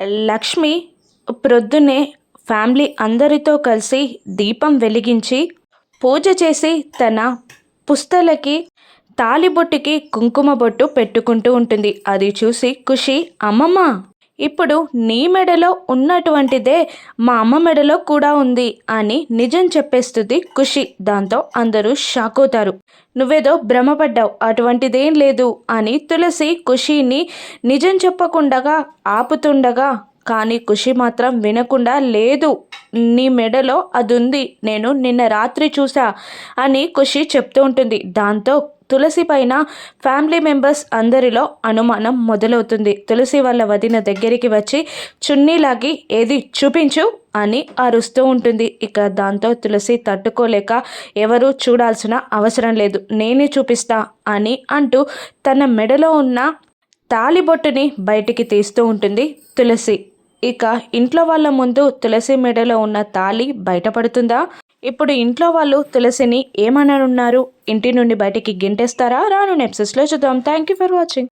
Lakshmi ప్రొద్దునే family అందరితో కలిసి దీపం వెలిగించి పూజ చేసి తన పుస్తలకి తాలిబొట్టుకి కుంకుమ బొట్టు పెట్టుకుంటూ ఉంటుంది. అది చూసి ఖుషి అమ్మమ్మ! ఇప్పుడు నీ మెడలో ఉన్నటువంటిదే మా అమ్మ మెడలో కూడా ఉంది అని నిజం చెప్పేస్తుంది ఖుషి. దాంతో అందరూ షాక్ అవుతారు నువ్వేదో భ్రమపడ్డావు అటువంటిదేం లేదు అని తులసి ఖుషిని నిజం చెప్పకుండగా ఆపుతుండగా కానీ ఖుషి మాత్రం వినకుండా లేదు నీ మెడలో అది ఉంది నేను నిన్న రాత్రి చూసా అని ఖుషి చెప్తూ ఉంటుంది. దాంతో తులసి పైన ఫ్యామిలీ మెంబర్స్ అందరిలో అనుమానం మొదలవుతుంది. తులసి వాళ్ళ వదిన దగ్గరికి వచ్చి చున్నీలాగి ఏది చూపించు అని అరుస్తూ ఉంటుంది. ఇక దాంతో తులసి తట్టుకోలేక ఎవరు చూడాల్సిన అవసరం లేదు నేనే చూపిస్తా అని అంటూ తన మెడలో ఉన్న తాలిబొట్టుని బయటికి తీస్తూ ఉంటుంది తులసి. ఇక ఇంట్లో వాళ్ళ ముందు తులసి మెడలో ఉన్న తాళి బయటపడుతుందా? ఇప్పుడు ఇంట్లో వాళ్ళు తులసిని ఏమననున్నారు ఇంటి నుండి బయటికి గింటేస్తారా? రాను నెప్సెస్లో చూద్దాం. Thank you for watching